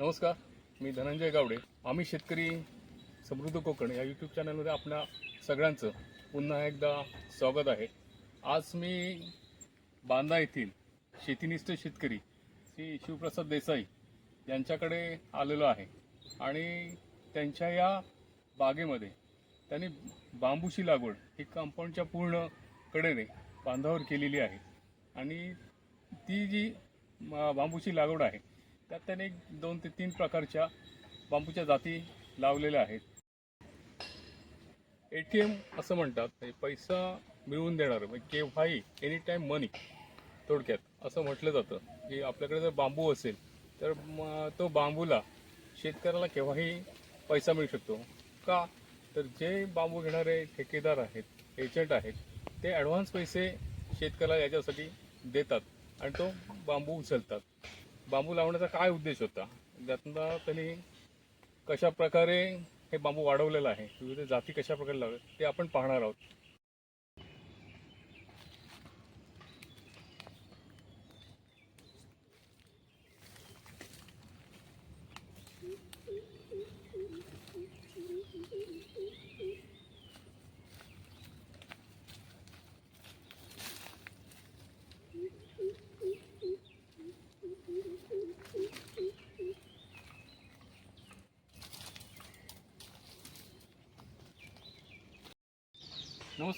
नमस्कार मी धनंजय गावडे. आम्ही शेतकरी समृद्ध कोकण या यूट्यूब चॅनलमध्ये आपल्या सगळ्यांचं पुन्हा एकदा स्वागत आहे. आज मी बांदा येथील शेतीनिष्ठ शेतकरी श्री शिवप्रसाद देसाई यांच्याकडे आलेलो आहे आणि त्यांच्या या बागेमध्ये त्यांनी बांबूची लागवड ही कंपाऊंडच्या पूर्ण कडेने बांधावर केलेली आहे. आणि ती जी बांबूची लागवड आहे त्यात त्याने एक दोन ते तीन प्रकारच्या बांबूच्या जाती लावलेल्या आहेत. ए टी एम असं म्हणतात म्हणजे पैसा मिळवून देणारं म्हणजे केव्हाही एनी टाईम मनी थोडक्यात असं म्हटलं जातं. की आपल्याकडे जर बांबू असेल तर तो बांबूला शेतकऱ्याला केव्हाही पैसा मिळू शकतो. का? तर जे बांबू घेणारे ठेकेदार आहेत एजंट आहेत ते ॲडव्हान्स पैसे शेतकऱ्याला याच्यासाठी देतात आणि तो बांबू उचलतात. बांबू लावण्याचा काय उद्देश होता? त्यातनं त्यांनी कशा प्रकारे हे बांबू वाढवलेलं आहे विविध जाती कशा प्रकारे लावले ते आपण पाहणार आहोत.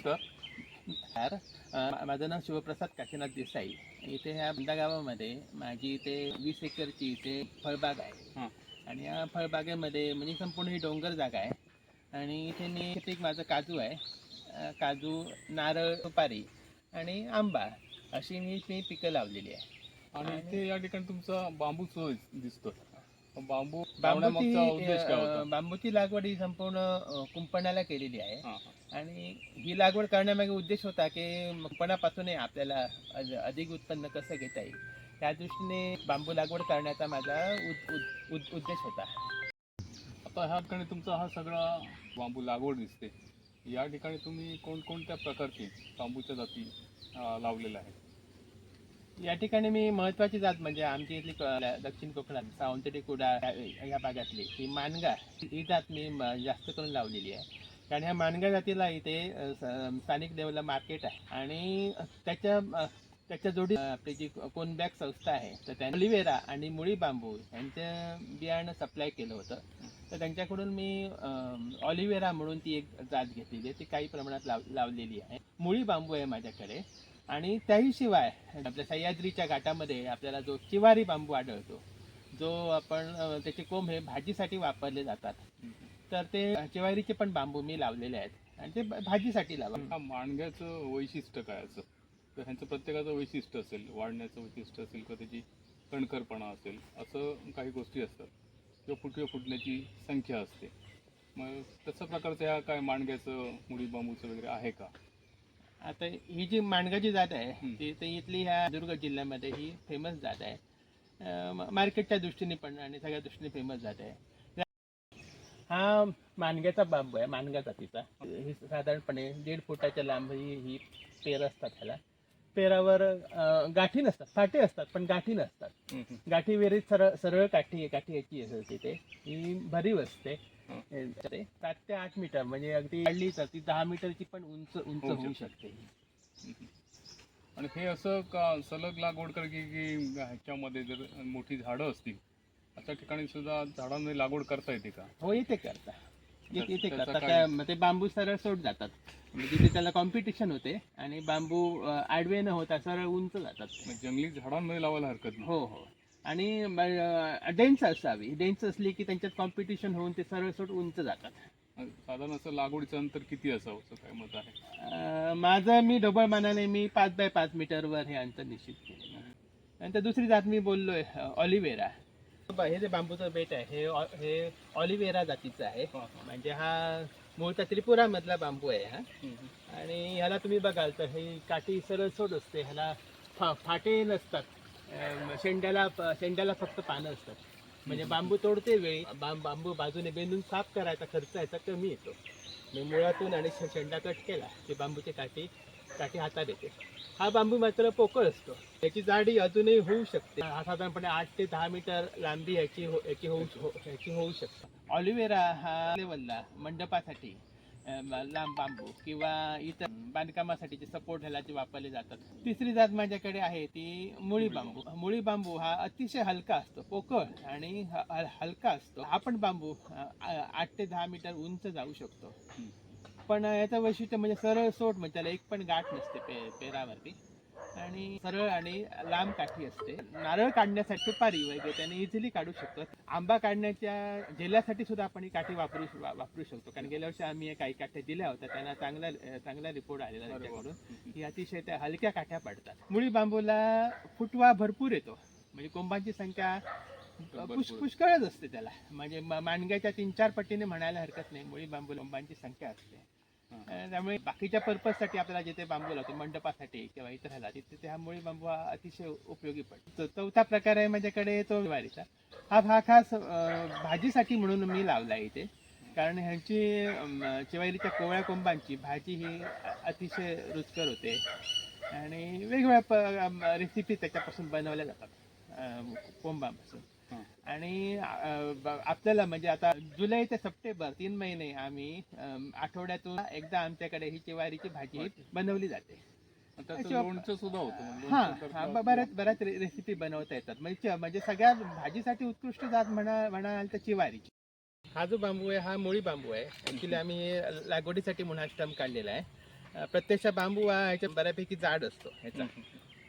नमस्कार माझं नाव शिवप्रसाद काशीनाथ देसाई. इथे ह्या बंदा गावामध्ये माझी इथे वीस एकरची इथे फळबाग आहे. आणि या फळबागेमध्ये म्हणजे संपूर्ण ही डोंगर जागा आहे. आणि इथे मी एक माझं काजू आहे. काजू नारळ सुपारी आणि आंबा अशी मी मी पिकं लावलेली आहे. आणि इथे या ठिकाणी तुमचा बांबूच दिसतो बांबू बांबूची लावण्यामागचा उद्देश काय अ, होता बांबूची लागवड ही संपूर्ण अ, कुंपणाला केलेली आहे. हां, हां. आणि ही लागवड करण्यामागे उद्देश होता की मगपणापासूनही आपल्याला अज- अधिक उत्पन्न कसं घेता येईल? त्या दृष्टीने बांबू लागवड करण्याचा माझा उद- उद- उद- उद्देश होता. आता ह्या ठिकाणी तुमचा हा सगळा बांबू लागवड दिसते. या ठिकाणी तुम्ही कोणकोणत्या प्रकारची बांबूच्या जाती अं, लावलेल्या आहेत? या ठिकाणी मी महत्वाची जात म्हणजे आमची इथली दक्षिण कोकणात सावंतडी कुडा या- भागातली. ही मानगा ही जात मी जास्त करून लावलेली आहे. कारण ह्या मानगा जातीला इथे स्थानिक लेवलला मार्केट आहे. आणि त्याच्या त्याच्या जोडी आपली जी कोनबॅक संस्था आहे तर त्या ऑलिव्हेरा आणि मुळी बांबू यांचं बियाणं सप्लाय केलं होतं. तर त्यांच्याकडून मी ऑलिव्हेरा म्हणून ती एक जात घेतलेली आहे. ती काही प्रमाणात लाव लावलेली आहे. मुळी बांबू आहे माझ्याकडे. आणि त्याही शिवाय आपल्या सह्याद्रीच्या घाटामध्ये आपल्याला जो चिवारी बांबू आढळतो जो आपण त्याचे कोंब हे भाजीसाठी वापरले जातात. तर ते चिवारीचे पण बांबू मी लावलेले आहेत आणि ते भाजीसाठी लावा. हा माणग्याचं वैशिष्ट्य काय असं? तर ह्यांचं प्रत्येकाचं वैशिष्ट्य असेल वाढण्याचं वैशिष्ट्य असेल किंवा त्याची कणखरपणा असेल असं काही गोष्टी असतात. किंवा फुटवे फुटण्याची संख्या असते. मग तसं प्रकारचं ह्या काय माणग्याचं मुळी बांबूचं वगैरे आहे का? आता ही जी माणगाची जात आहे. ती तर इथली ह्या दुर्ग जिल्ह्यामध्ये ही फेमस जात आहे. मार्केटच्या दृष्टीने पण आणि सगळ्या दृष्टीने फेमस जात आहे. हा मानग्याचा बांबू आहे मानगा जातीचा ही साधारणपणे दीड फुटाच्या लांब ही ही पेर असतात ह्याला. पेरावर अं, गाठी नसतात फाटे असतात पण गाठी नसतात. गाठी वेरीत सरळ सरळ काठी गाठी याची असते ते. ही भरीव असते हं. ते सात ते आठ मीटर म्हणजे अगदी वाढली तर ती दहा मीटरची पण उंच उंच होऊ होऊ शकते. आणि हे असं का सलग लागवड कर की की ह्याच्यामध्ये जर मोठी झाडं असतील अशा ठिकाणी सुद्धा झाडांमध्ये लागवड करता येते का? हो येते करता. येते येते त्याचा करता काय- त्या मग ते बांबू सरळ सोड जातात. म्हणजे तिथे त्याला कॉम्पिटिशन होते आणि बांबू अं, आडवे न होता सरळ उंच जातात. मग जंगली झाडांमध्ये लावायला हरकत नाही. हो हो. आणि डेन्स असावी. डेन्स असली की त्यांच्यात कॉम्पिटिशन होऊन ते सरळ सोड उंच जातात. साधारण असं लागवडीचं अंतर किती असावं असं काय मत आहे? अं, माझं मी डबल मानाने मी पाच बाय पाच मीटरवर हे अंतर निश्चित केलेलं आहे. नंतर दुसरी जात मी बोललोय ऑलिव्हेरा. हे जे बांबूचं बेट आहे हे ऑ- हे ऑलिव्हेरा जातीचं आहे. म्हणजे हा मूळचा त्रिपुरा मधला बांबू आहे हा. आणि ह्याला तुम्ही बघाल तर ही काठी सरळ सोड असते ह्याला फा फाटे नसतात. शेंड्याला शेंड्याला फक्त पानं असतात. म्हणजे बांबू तोडते वेळी बां- बांबू बाजूने बेंदून साफ करायचा खर्च याचा कमी येतो. म्हणजे मुळातून आणि शे- शेंडा कट केला की बांबूची काठी साठी हातात येते. हा बांबू मात्र पोकळ असतो. याची जाडी अजूनही होऊ शकते. हा साधारणपणे आठ ते दहा मीटर लांबी याची हो- याची होऊ हो- याची होऊ शकते. ऑलिव्हेरा हा लेवलला मंडपासाठी लांब बांबू किंवा इतर बांधकामासाठीचे सपोर्ट ह्याला जे वापरले जातात. तिसरी जात माझ्याकडे आहे ती मुळी बांबू. मुळी बांबू हा अतिशय हलका असतो पोकळ आणि हलका असतो. हा पण बांबू आठ ते दहा मीटर उंच जाऊ शकतो. पण याचं वैशिष्ट्य म्हणजे सरळ सोट म्हणजे त्याला एक पण गाठ नसते पे पेरावरती. आणि सरळ आणि लांब काठी असते. नारळ काढण्यासाठी सुपारी वगैरे त्याने इझिली काढू शकतो. आंबा काढण्याच्या जेल्यासाठी सुद्धा आपण ही काठी वापरू वापरू शकतो. कारण गेल्या वर्षी आम्ही काही काठ्या दिल्या होत्या. त्यांना चांगला चांगला रिपोर्ट आलेला. त्याच्याकडून की अतिशय त्या हलक्या काठ्या पडतात. मुळी बांबूला फुटवा भरपूर येतो. म्हणजे कोंबांची संख्या. पुष्- पुष्कळच असते त्याला. म्हणजे म- माणग्याच्या तीन चार पटीने म्हणायला हरकत नाही. मुळी बांबू कोंबांची संख्या असते. त्यामुळे बाकीच्या पर्पजसाठी आपल्याला जिथे बांबू लावतो मंडपासाठी किंवा इतर ह्याला तिथे हा मुळी बांबू हा अतिशय उपयोगी पडतो. चौथा प्रकार आहे माझ्याकडे तो ज्वारीचा. हा भाग खास भाजीसाठी म्हणून मी लावला आहे इथे. कारण ह्यांची चिवारीच्या कोवळ्या कोंबांची भाजी ही अतिशय रुचकर होते. आणि वेगवेगळ्या रेसिपी त्याच्यापासून बनवल्या जातात कोंबापासून. आणि आपल्याला म्हणजे आता जुलै ते सप्टेंबर तीन महिने आम्ही आठवड्यातून एकदा आमच्याकडे ही चिवारीची भाजी बनवली जाते. सुद्धा होतं म्हणजे बऱ्याच बऱ्याच रेसिपी बनवता येतात. म्हणजे म्हणजे सगळ्या भाजीसाठी उत्कृष्ट जात म्हणा म्हणाल तर चिवारीची हा जो बांबू आहे हा मुळी बांबू आहे. ऍक्च्युली आम्ही लागवडीसाठी म्हणून हा स्टंप काढलेला आहे. प्रत्यक्ष बांबू हा ह्याच्या बऱ्यापैकी जाड असतो ह्याचा.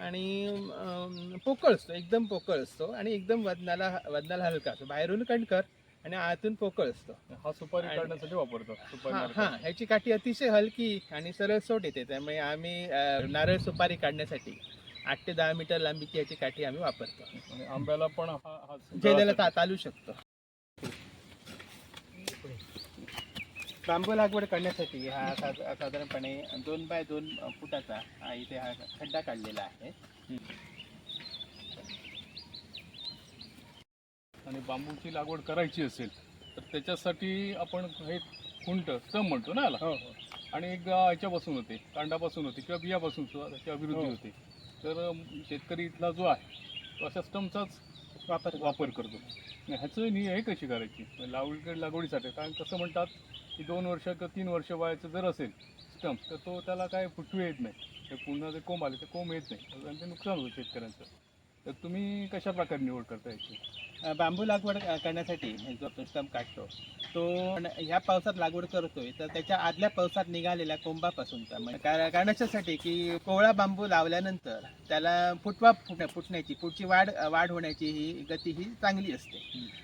आणि पोकळ असतो एकदम पोकळ असतो आणि एकदम वजनाला वजनाला हलका असतो. बाहेरून कणकर आणि आतून पोकळ असतो. हा सुपारी काढण्यासाठी वापरतो सुपारी हा ह्याची काठी अतिशय हलकी आणि सरळ सोट येते. त्यामुळे आम्ही नारळ सुपारी काढण्यासाठी आठ ते दहा मीटर लांबीची याची काठी आम्ही वापरतो. आंब्याला पण हा हा जेल्याला गळासाठी. ता- चालू शकतो. बांबू लागवड करण्यासाठी हा साध- साधारणपणे दोन बाय दोन फुटाचा हा इथे हा खड्डा काढलेला आहे. आणि बांबूची लागवड करायची असेल तर त्याच्यासाठी आपण हे खुंट स्तंभ म्हणतो ना याला? हो हो. आणि एक ह्याच्यापासून होते कांडापासून होते किंवा बियापासून सुद्धा त्याची अभिवृद्धी हो. होते. तर अम, शेतकरी इथला जो आहे तो अशा स्टंपचाच वापर वापर करतो. आणि ह्याचं नि हे कशी करायची? लागवड लागवडीसाठी. कारण कसं म्हणतात की दोन वर्ष किंवा तीन वर्ष वयाचं जर असेल स्टंप तर तो त्याला काय फुटवे येत नाही. तर पुन्हा जे कोंब आले ते कोंब येत नाही. आणि ते नुकसान होतं शेतकऱ्यांचं. तर तुम्ही कशा प्रकारे निवड करता याची? बांबू लागवड करण्यासाठी जो स्टंप काढतो तो ह्या पावसात लागवड करतोय तर त्याच्या आदल्या पावसात निघालेल्या कोंबापासूनचा. म्हणजे कारण की कोवळा बांबू लावल्यानंतर त्याला फुटवा फुट फुटण्याची पुढची वाढ वाढ होण्याची ही गती ही चांगली असते.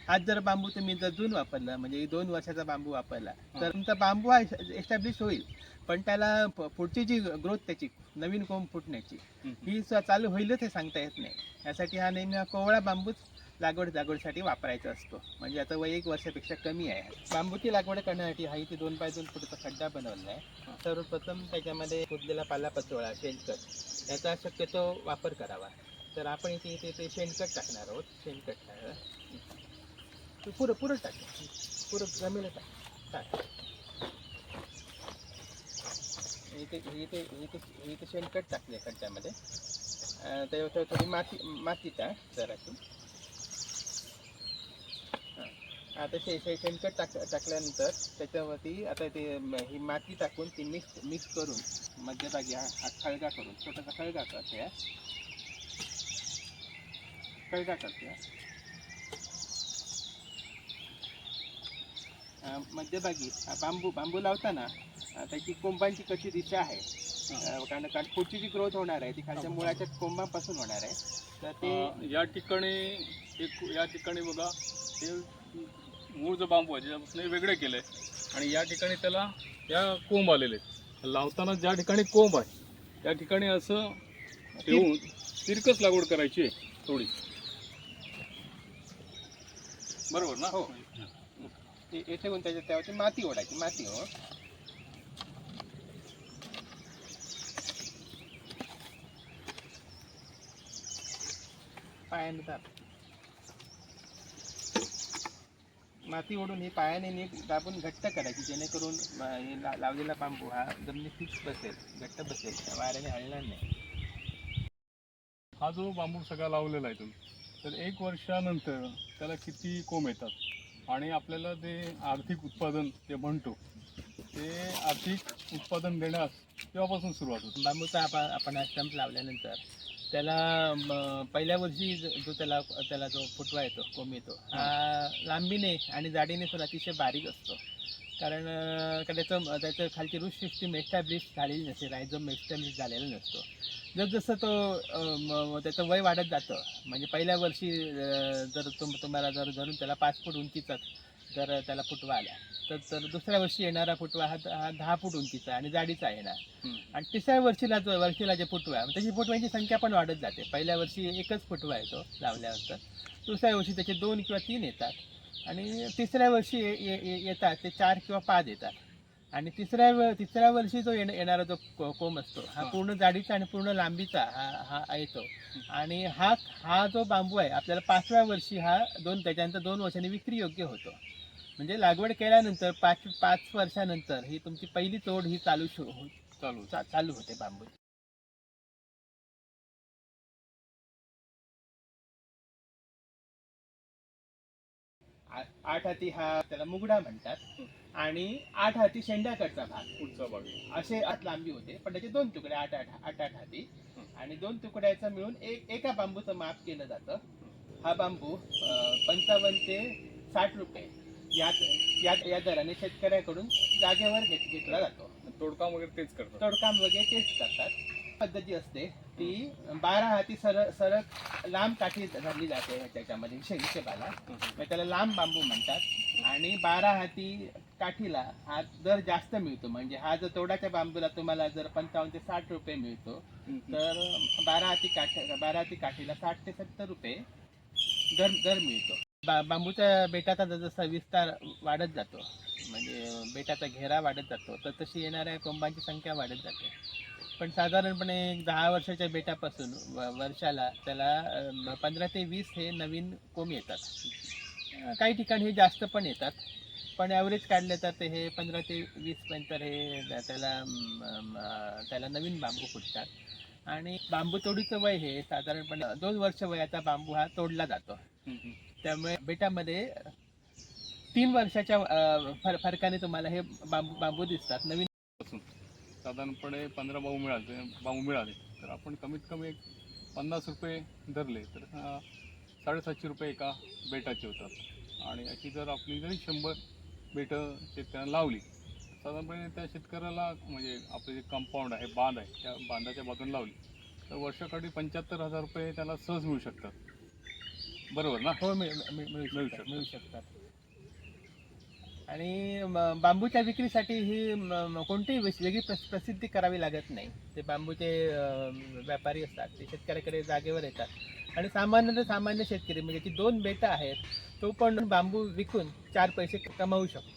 आज जर बांबू तुम्ही जर जून वापरला म्हणजे दोन वर्षाचा बांबू वापरला तर तुमचा बांबू हा एस्टॅब्लिश होईल. पण त्याला पुढची जी ग्रोथ त्याची नवीन कोंब फुटण्याची ही चालू होईलच हे सांगता येत नाही. यासाठी हा नेहमी कोवळा बांबूच लागवड लागवडीसाठी वापरायचा असतो. म्हणजे आता वय एक वर्षापेक्षा कमी आहे. बांबूची लागवड करण्यासाठी हा इथे दोन बाय दोन फुटाचा खड्डा बनवला आहे सर्वप्रथम त्याच्यामध्ये कुदलेला पालापाचोळा शेणखत. याचा शक्यतो वापर करावा. तर आपण इथे इथे ते शेणखत टाकणार आहोत. शेणखत टाकणार पुरं पुरं टाक पुरं जमीनच टाक टाक इथे इथे इथे इथे शेणखत टाकले खड्ड्यामध्ये. अं, थोडी माती माती टाक जराची हां. आता शे शे शेणखत टाक टाकल्यानंतर त्याच्यावरती आता ते म- ही माती टाकून ती मिक्स मिक्स करून मध्यभागी हा हा खळगा करून छोटासा खळगा करते खळगा करते अं, मध्यभागी हा बांबू बांबू लावताना अं, त्याची कोंबांची कशी दिशा आहे अं, कारण कारण पुढची जी ग्रोथ होणार आहे ती खालच्या मुळाच्या कोंबापासून होणार आहे. तर ते अं, या ठिकाणी एक या ठिकाणी बघा हे मूळ जो बांबू आहे त्याच्यापासून वेगळे केलंय आणि या ठिकाणी त्याला या कोंब आलेले आहेत. लावताना ज्या ठिकाणी कोंब आहे त्या ठिकाणी असं ठेवून तिरकस लागवड करायची आहे थोडी. बरोबर ना? हो. ठेवून त्याच्या त्यावरती माती ओढायची माती हो. पायाने माती ओढून ही पायाने नीट दाबून घट्ट करायची जेणेकरून लावलेला बांबू हा जमिनीत फिक्स बसेल घट्ट बसेल वाऱ्याने हलणार नाही. हा जो बांबू सगळा लावलेला आहे तुम्ही तर एक वर्षानंतर त्याला किती कोंब येतात? आणि आपल्याला ते आर्थिक उत्पादन ते म्हणतो ते आर्थिक उत्पादन देण्यास तेव्हापासून सुरुवात होते? बांबूचा आपण आपण स्टंप लावल्यानंतर त्याला पहिल्या वर्षी जो त्याला त्याला जो फुटवा येतो कोंब येतो हा लांबीने आणि जाडीने सुद्धा अतिशय बारीक असतो. कारण का त्याचं त्याचं खालची रूट सिस्टीम एस्टॅब्लिश झालेली नसते रायझोम एस्टॅब्लिश झालेला नसतो. जसजसं तो त्याचं वय वाढत जातं म्हणजे पहिल्या वर्षी जर तुम तुम्हाला जर धरून त्याला पाच फूट उंचीचा जर त्याला फुटवा आला तर तर दुसऱ्या वर्षी येणारा फुटवा हा हा दहा फूट उंचीचा आणि जाडीचा येणार. आणि तिसऱ्या वर्षीला जो वर्षीला जे फुटवा आहे, त्याची फुटव्यांची संख्या पण वाढत जाते. पहिल्या वर्षी एकच फुटवा येतो लावल्यानंतर. दुसऱ्या वर्षी त्याचे दोन किंवा तीन येतात. आणि तिसऱ्या वर्षी येतात ते चार किंवा पाच येतात. आणि तिसऱ्या व- तिसऱ्या वर्षी जो येण- येणारा जो कोंब असतो हा हा. पूर्ण जाडीचा आणि पूर्ण लांबीचा हा हा येतो आणि हा हा जो बांबू आहे आपल्याला पाचव्या वर्षी हा दोन त्याच्यानंतर दोन वर्षांनी विक्री योग्य होतो. म्हणजे लागवड केल्यानंतर पाच पाच वर्षानंतर ही तुमची पहिली तोड ही चालू हो- चालू चा- चालू होते बांबू. आठ हाती हा त्याला मुगडा म्हणतात आणि आठ हाती शेंड्याकडचा भाग. पुढचा भाग. असे आठ लांबी होते पण त्याचे दोन तुकडे आठ आठ आठ आठ हाती. आणि दोन तुकड्याचं मिळून एक एका बांबूचं माप केलं जातं. हा बांबू पंचावन्न ते साठ रुपये. या या या दराने शेतकऱ्याकडून जागेवर घेत घेतला जातो. तोडकाम वगैरे तेच करतात. तोडकाम वगैरे तेच करतात. पद्धती असते ती बारा हाती सर सरक लांब काठी धरली जाते त्याच्यामध्ये हिशे- हिशेबाला मग त्याला लांब बांबू म्हणतात. आणि बारा हाती काठीला हा दर जास्त मिळतो. म्हणजे हा जर तोडाच्या बांबूला तुम्हाला जर पंचावन्न ते साठ रुपये मिळतो तर बारा हाती काठ बारा हाती काठीला साठ ते सत्तर रुपये दर दर मिळतो. बा बांबूच्या बेटाचा जसा विस्तार वाढत जातो म्हणजे बेटाचा घेरा वाढत जातो तर तशी येणाऱ्या कोंबांची संख्या वाढत जाते. पण साधारणपणे एक दहा वर्षाच्या बेटापासून व- वर्षाला त्याला पंधरा ते वीस हे नवीन कोंब येतात. काही ठिकाणी हे जास्त पण येतात पण ॲव्हरेज काढले तर हे पंधरा ते वीसपर्यंत हे त्याला त्याला नवीन बांबू फुटतात. आणि बांबू तोडीचं वय हे साधारणपणे दोन वर्ष वयाचा बांबू हा तोडला जातो. त्यामुळे बेटामध्ये तीन वर्षाच्या अं, फर फरकाने तुम्हाला हे बांबू बांबू दिसतात. नवीन पासून. साधारणपणे पंधरा बाऊ मिळाले बाऊ मिळाले. तर आपण कमीत कमी एक पन्नास रुपये धरले तर साडेसातशे रुपये एका बेटाचे होतात. आणि अशी जर आपली जरी शंभर बेटं शेतकऱ्यांना लावली साधारणपणे त्या शेतकऱ्याला म्हणजे आपले जे कंपाऊंड आहे बांध आहे त्या बांधाच्या बाजूने लावली तर वर्षाकाठी पंच्याहत्तर हजार रुपये त्याला सहज मिळू शकतात. बरोबर ना? हो मिळ- मिळ- मिळू मिळू शकतात शकतात. मिळू शकतात. आणि म- बांबूच्या विक्रीसाठी ही म- म- कोणतीही वेस- वेगळी प्रस- प्रसिद्धी करावी लागत नाही. ते बांबूचे अं, व्यापारी असतात ते शेतकऱ्याकडे जागेवर येतात. आणि सामान्य ते सामान्य शेतकरी म्हणजे जी दोन बेटं आहेत तो पण बांबू विकून चार पैसे कमावू शकतो.